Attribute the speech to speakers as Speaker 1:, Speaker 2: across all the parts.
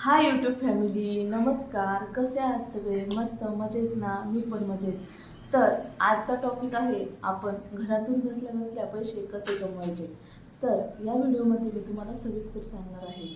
Speaker 1: Hi YouTube family नमस्कार. कसे आहात सगळे? मस्त मजेत ना? मी पण मजेत. तर आजचा टॉपिक आहे आपण घरातून बसल्या बसल्या पैसे कसे कमवायचे? तर या व्हिडिओमध्ये मी तुम्हाला सविस्तर सांगणार आहे.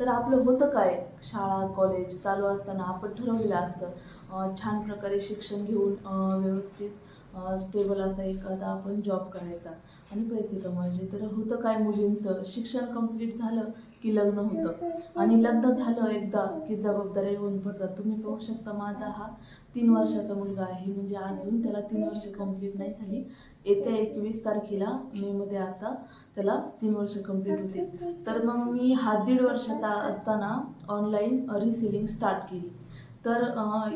Speaker 1: तर आपलं होतं काय? शाळा कॉलेज चालू असताना आपण ठरवलेलं असतं छान प्रकारे शिक्षण घेऊन व्यवस्थित स्टेबल असा एखादा आपण जॉब करायचा आणि पैसे कमवायचे. तर होतं काय मुलींचं? शिक्षण कंप्लीट झालं की लग्न होतं. आणि लग्न झालं एकदा की जबाबदाऱ्या येऊन पडतात. तुम्ही पाहू शकता माझा हा तीन वर्षाचा मुलगा आहे. म्हणजे अजून त्याला तीन वर्ष कंप्लीट नाही झाली. येत्या एकवीस तारखेला मेमध्ये आता त्याला तीन वर्ष कंप्लीट होते तर मग मी हा दीड वर्षाचा असताना ऑनलाईन रिसिलिंग स्टार्ट केली. तर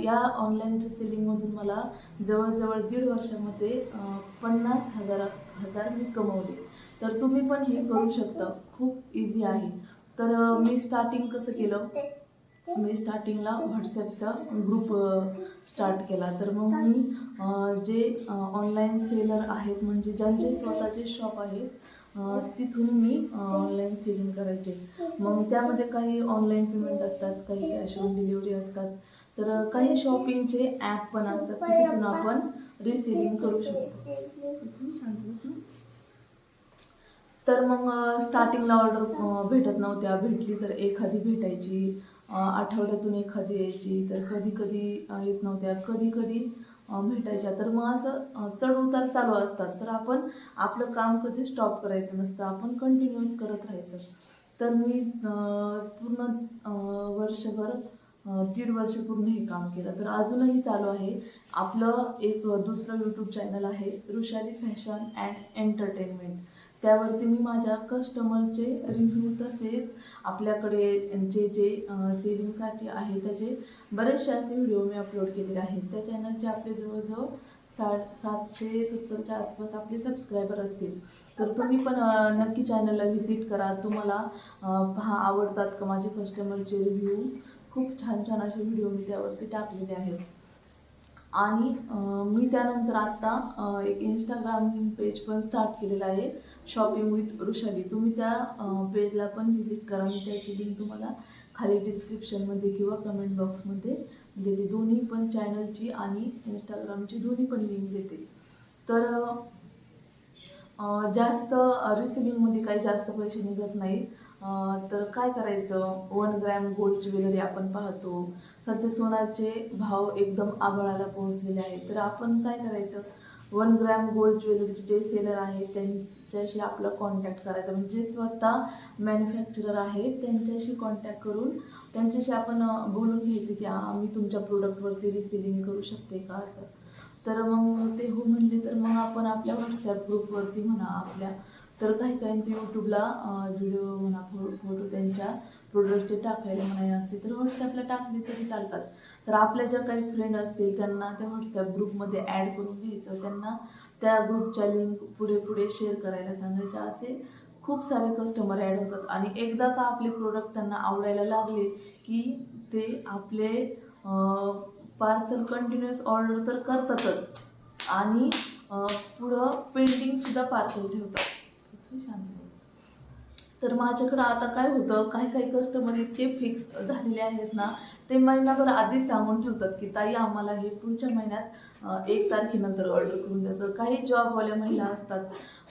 Speaker 1: या ऑनलाईन रिसेलिंगमधून मला जवळजवळ दीड वर्षामध्ये पन्नास हजार हजार मी कमवले. तर तुम्ही पण हे करू शकता. खूप इझी आहे. तर मी स्टार्टिंग कसं केलं? मी स्टार्टिंगला व्हॉट्सॲपचा ग्रुप स्टार्ट केला. तर मग मी जे ऑनलाईन सेलर आहेत म्हणजे ज्यांचे स्वतःचे शॉप आहेत तिथून मी ऑनलाईन सेलिंग करायचे. मग त्यामध्ये काही ऑनलाईन पेमेंट असतात काही कॅश ऑन डिलिव्हरी असतात. तर काही शॉपिंगचे ॲप पण असतात तिथून आपण रिसेलिंग करू शकतो. तर मग स्टार्टिंगला ऑर्डर भेटत नव्हत्या. भेटली तर एखादी भेटायची. आठवड्यातून एखादी यायची. तर कधी कधी येत नव्हत्या. कधी कधी भेटायच्या. तर मग असं चढउतार चढ उतार चालू असतात. तर आपण आपलं काम कधी स्टॉप करायचं नसतं. आपण कंटिन्युअस करत राहायचं. तर मी पूर्ण वर्षभर दीड वर्ष पूर्ण हे काम केलं. तर अजूनही चालू आहे. आपलं एक दुसरं यूट्यूब चॅनल आहे. Rishali fashion and entertainment. त्यावरती मी माझ्या कस्टमरचे रिव्ह्यू तसेच आपल्याकडे जे जे सेलिंगसाठी आहे त्याचे बरेचसे असे व्हिडिओ मी अपलोड केलेले आहेत. त्या चॅनलचे आपले जवळजवळ साठ सातशे सत्तरच्या आसपास आपले सबस्क्रायबर असतील. तर तुम्ही पण नक्की चॅनलला व्हिजिट करा. तुम्हाला पहा आवडतात का माझे कस्टमरचे रिव्ह्यू खूप छान छान असे व्हिडिओ मी त्यावरती टाकलेले आहेत. आणि मी त्यानंतर आत्ता एक इंस्टाग्राम पेज पण स्टार्ट केलेलं आहे शॉपिंग विथ वृषाली तुम्ही त्या पेजला पण व्हिजिट करा. मी त्याची लिंक तुम्हाला खाली डिस्क्रिप्शनमध्ये किंवा कमेंट बॉक्समध्ये देते. दोन्ही पण चॅनलची आणि इंस्टाग्रामची दोन्ही पण लिंक देते. तर जास्त रिसिलिंगमध्ये काही जास्त पैसे निघत नाहीत. तर काय करायचं? वन ग्रॅम गोल्ड ज्वेलरी आपण पाहतो. सध्या सोन्याचे भाव एकदम आभाळाला पोहोचलेले आहेत. तर आपण काय करायचं? वन ग्रॅम गोल्ड ज्वेलरीचे जे सेलर आहेत त्यांच्याशी आपला कॉन्टॅक्ट करायचा. म्हणजे जे स्वतः मॅन्युफॅक्चरर आहेत त्यांच्याशी कॉन्टॅक्ट करून त्यांच्याशी आपण बोलून घ्यायचं की आम्ही तुमच्या प्रोडक्टवरती रिसेलिंग करू शकते का? असं. तर मग ते हो म्हणले तर मग आपण आपल्या व्हॉट्सॲप ग्रुपवरती म्हणा आपल्या तर काही काहींचे यूट्यूबला व्हिडिओ म्हणा फो फोटो त्यांच्या प्रोडक्टचे टाकायला म्हणाय असते तर व्हॉट्सॲपला टाकले तरी चालतात. तर आपल्या ज्या काही फ्रेंड असतील त्यांना त्या व्हॉट्सॲप ग्रुपमध्ये ॲड करून घ्यायचं. त्यांना त्या ग्रुपच्या लिंक पुढे पुढे शेअर करायला सांगायच्या असे खूप सारे कस्टमर ॲड होतात. आणि एकदा का आपले प्रोडक्ट त्यांना आवडायला लागले की ते आपले पार्सल कंटिन्युअस ऑर्डर तर करतातच. आणि पुढं पेंटिंगसुद्धा पार्सल ठेवतात. शांत. तर माझ्याकडं आता काय होतं काही काही कस्टमर इतके फिक्स झालेले आहेत ना ते महिनाभर आधीच सांगून ठेवतात की ताई आम्हाला हे पुढच्या महिन्यात एक तारखेनंतर ऑर्डर करून द्या. तर काही जॉबवाल्या महिला असतात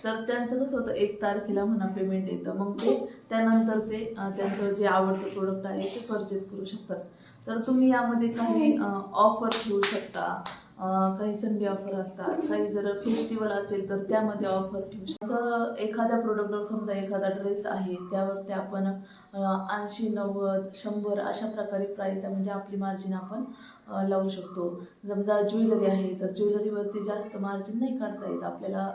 Speaker 1: तर त्यांचं कसं होतं एक तारखेला म्हणा पेमेंट येतं. मग ते त्यानंतर ते त्यांचं जे आवडतं प्रोडक्ट आहे ते परचेस करू शकतात. तर तुम्ही यामध्ये काही ऑफर ठेवू शकता. काही संडे ऑफर असतात काही जर फेस्टिवल असेल तर त्यामध्ये ऑफर ठेवू शकतो. असं एखाद्या प्रोडक्टवर समजा एखादा ड्रेस आहे त्यावरती आपण ऐंशी नव्वद शंभर अशा प्रकारे प्राईस म्हणजे आपली मार्जिन आपण लावू शकतो. समजा ज्वेलरी आहे तर ज्वेलरीवरती जास्त मार्जिन नाही काढता येत. आपल्याला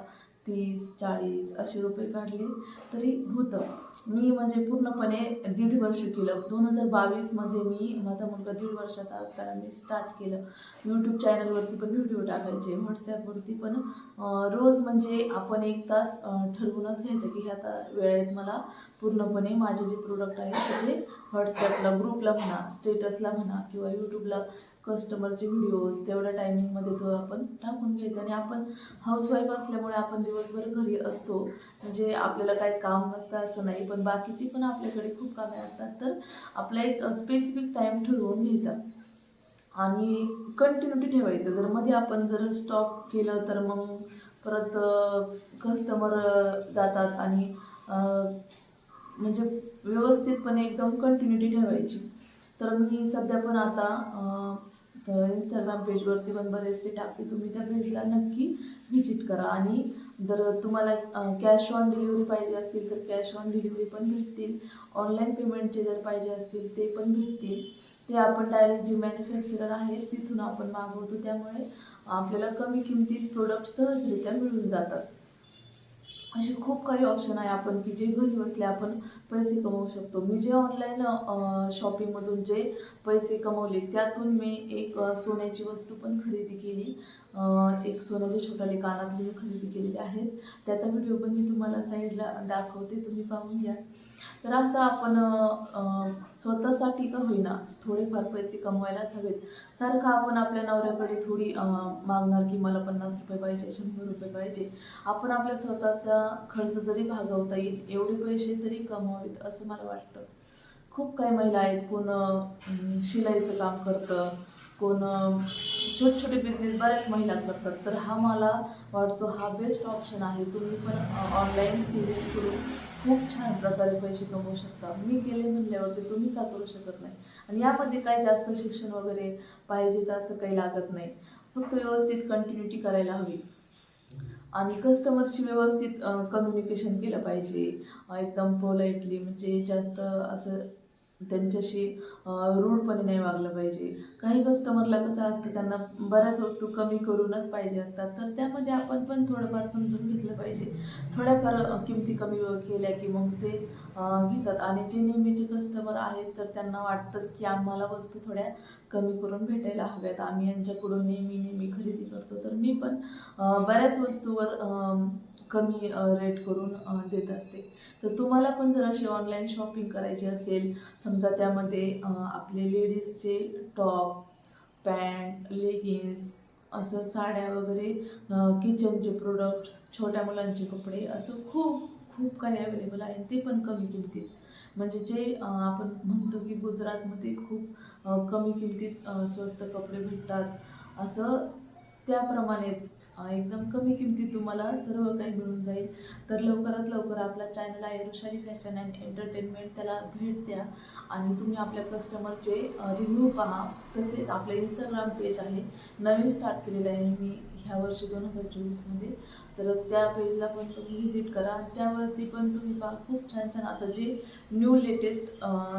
Speaker 1: तीस चाळीस असे रुपये काढले तरी होतं. मी म्हणजे पूर्णपणे दीड वर्ष केलं. दोन हजार बावीसमध्ये मी माझा मुलगा दीड वर्षाचा असताना मी स्टार्ट केलं. यूट्यूब चॅनलवरती पण व्हिडिओ टाकायचे. व्हॉट्सॲपवरती पण रोज म्हणजे आपण एक तास ठरवूनच घ्यायचं की ह्याचा वेळेत मला पूर्णपणे माझे जे प्रोडक्ट आहेत त्याचे व्हॉट्सॲपला ग्रुपला म्हणा स्टेटसला म्हणा किंवा यूट्यूबला कस्टमरचे व्हिडिओज तेवढ्या टायमिंगमध्ये तो आपण टाकून घ्यायचा. आणि आपण हाऊसवाईफ असल्यामुळे आपण दिवसभर घरी असतो. म्हणजे आपल्याला काही काम नसतं असं नाही पण बाकीची पण आपल्याकडे खूप कामे असतात. तर आपला एक स्पेसिफिक टाईम ठरवून घ्यायचा. आणि कंटिन्युटी ठेवायचं. जर मध्ये आपण जर स्टॉप केलं तर मग परत कस्टमर जातात आणि म्हणजे व्यवस्थितपणे एकदम कंटिन्युटी ठेवायची. तर मी सध्या पण आता इंस्टाग्राम पेजवरती पण बरेचसे टाकते. तुम्ही त्या पेजला नक्की व्हिजिट करा. आणि जर तुम्हाला कॅश ऑन डिलिव्हरी पाहिजे असतील तर कॅश ऑन डिलिव्हरी पण भेटतील. ऑनलाईन पेमेंटचे जर पाहिजे असतील ते पण भेटतील. ते आपण डायरेक्ट जे मॅन्युफॅक्चरर आहेत तिथून आपण मागवतो. त्यामुळे आपल्याला कमी किमतीत प्रोडक्ट सहजरित्या मिळून जातात. असे खूप काही ऑप्शन आहे आपण की जे घरी बसल्या आपण पैसे कमवू शकतो. मी जे ऑनलाईन शॉपिंगमधून जे पैसे कमवले त्यातून मी एक सोन्याची वस्तू पण खरेदी केली. एक स्वराच्या छोटाले कानातले मी खरेदी केलेले आहेत त्याचा व्हिडिओ पण मी तुम्हाला साईडला दाखवते तुम्ही पाहून घ्या. तर असं आपण स्वतःसाठी का होईना थोडेफार पैसे कमवायलाच हवेत. सारखं आपण आपल्या नवऱ्याकडे थोडी मागणार की मला पन्नास रुपये पाहिजे शंभर रुपये पाहिजे. आपण आपल्या स्वतःचा खर्च जरी भागवता येईल एवढे पैसे तरी कमवावेत असं मला वाटतं. खूप काही महिला आहेत कोण शिलाईचं काम करतं कोण छोटे छोटे बिझनेस बऱ्याच महिला करतात. तर हा मला वाटतो हा बेस्ट ऑप्शन आहे. तुम्ही पण ऑनलाईन सेलिंग करून खूप छान प्रकारे पैसे कमवू शकता. मी केले म्हणल्यावरती तुम्ही का करू शकत नाही? आणि यामध्ये काय जास्त शिक्षण वगैरे पाहिजेच असं काही लागत नाही. फक्त व्यवस्थित कंटिन्युटी करायला हवी. आणि कस्टमरशी व्यवस्थित कम्युनिकेशन केलं पाहिजे. एकदम पोलाइटली म्हणजे जास्त असं त्यांच्याशी रूढपणे नाही वागलं पाहिजे. काही कस्टमरला कसं असतं त्यांना बऱ्याच वस्तू कमी करूनच पाहिजे असतात. तर त्यामध्ये आपण पण थोडंफार समजून घेतलं पाहिजे. थोड्याफार किमती कमी केल्या की मग ते घेतात. आणि जे नेहमीचे कस्टमर आहेत तर त्यांना वाटतंच की आम्हाला वस्तू थोड्या कमी करून भेटायला हव्यात. आम्ही यांच्याकडून नेहमी नेहमी खरेदी करतो. तर मी पण बऱ्याच वस्तूवर कमी रेट करून देत असते. तर तुम्हाला पण जर अशी ऑनलाईन शॉपिंग करायची असेल समजा त्यामध्ये आपले लेडीजचे टॉप पॅन्ट लेगिन्स असं साड्या वगैरे किचनचे प्रोडक्ट्स छोट्या मुलांचे कपडे असं खूप खूप काही अवेलेबल आहे. ते पण कमी किमतीत. म्हणजे जे आपण म्हणतो की गुजरातमध्ये खूप कमी किमतीत स्वस्त कपडे भेटतात असं त्याप्रमाणेच एकदम कमी किमतीत तुम्हाला सर्व काही मिळून जाईल. तर लवकरात लवकर आपला चॅनल आहे रुशाली फॅशन अँड एंटरटेनमेंट त्याला भेट द्या. आणि तुम्ही आपल्या कस्टमरचे रिव्ह्यू पहा. तसेच आपलं इंस्टाग्राम पेज आहे. नवीन स्टार्ट केलेलं आहे मी ह्या वर्षी दोन हजार चोवीसमध्ये तर त्या पेजला पण तुम्ही व्हिजिट करा. त्यावरती पण तुम्ही पहा खूप छान छान. आता जे न्यू लेटेस्ट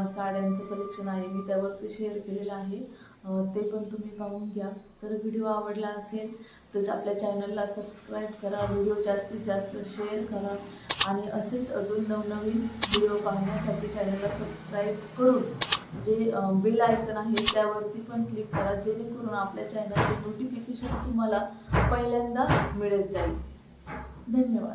Speaker 1: साड्यांचं कलेक्शन आहे मी त्यावरती शेअर केलेलं आहे. ते पण तुम्ही पाहून घ्या. तर व्हिडिओ आवडला असेल तर आपल्या चॅनलला सबस्क्राईब करा. व्हिडिओ जास्तीत जास्त शेअर करा. आणि असेच अजून नवनवीन व्हिडिओ पाहण्यासाठी चॅनलला सबस्क्राईब करून जे बेल आयकन आहे त्यावरती पण क्लिक करा. जेणेकरून आपल्या चॅनलचे नोटिफिकेशन तुम्हाला पहिल्यांदा मिळत जाईल. धन्यवाद.